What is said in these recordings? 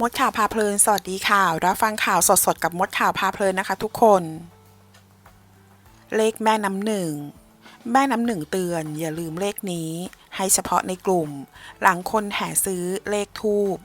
มดข่าวพาเพลิน สวัสดีค่ะ รับฟังข่าวสดๆ กับมดข่าวพาเพลินนะคะทุกคน เลขแม่น้ำหนึ่ง แม่น้ำหนึ่งเตือนอย่าลืมเลขนี้ ให้เฉพาะในกลุ่ม หลังคนแห่ซื้อเลขทูบ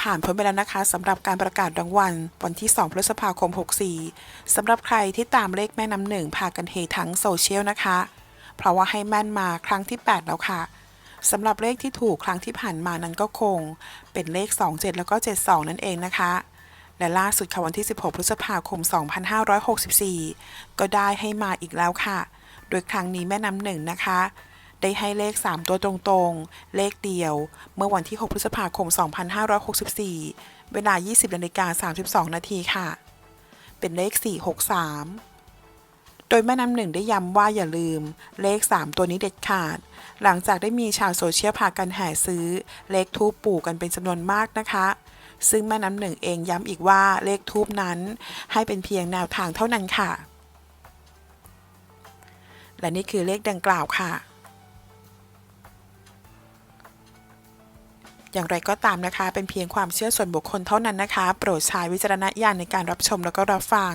ผ่านพ้นไปแล้วนะคะสำหรับการประกาศรางวัลวันที่ 2 พฤษภาคม 64 สำหรับใครที่ตามเลขแม่น้ำหนึ่งพากันเฮทั้งโซเชียลนะคะ เพราะว่าให้แม่นมาครั้งที่ 8 แล้วค่ะ สำหรับเลขที่ถูกครั้งที่ผ่านมานั้นก็คง เป็นเลข 27 แล้วก็ 72 นั่นเองนะคะ และล่าสุดค่ะวันที่ 16 พฤษภาคม 2564 ก็ได้ให้มาอีกแล้วค่ะ โดยครั้งนี้แม่น้ำหนึ่งนะคะ ได้ให้เลข 3 ตัวตรงๆ เลขเดียว เมื่อวันที่ 6 พฤษภาคม 2564 เวลา 20นาฬิกา32 นาทีค่ะ เป็นเลข 463 โดยแม่น้ำหนึ่งได้ย้ำว่าอย่าลืม เลข 3 ตัวนี้เด็ดขาด หลังจากได้มีชาวโซเชียลพากันแห่ซื้อ เลขทูปปู่กันเป็นจำนวนมากนะคะ ซึ่งแม่น้ำหนึ่งเองย้ำอีกว่าเลขทูปนั้น ให้เป็นเพียงแนวทางเท่านั้นค่ะ และนี่คือเลขดังกล่าวค่ะอย่างไรก็ตามนะคะ เป็นเพียงความเชื่อส่วนบุคคลเท่านั้นนะคะ โปรดใช้วิจารณญาณในการรับชมแล้วก็รับฟัง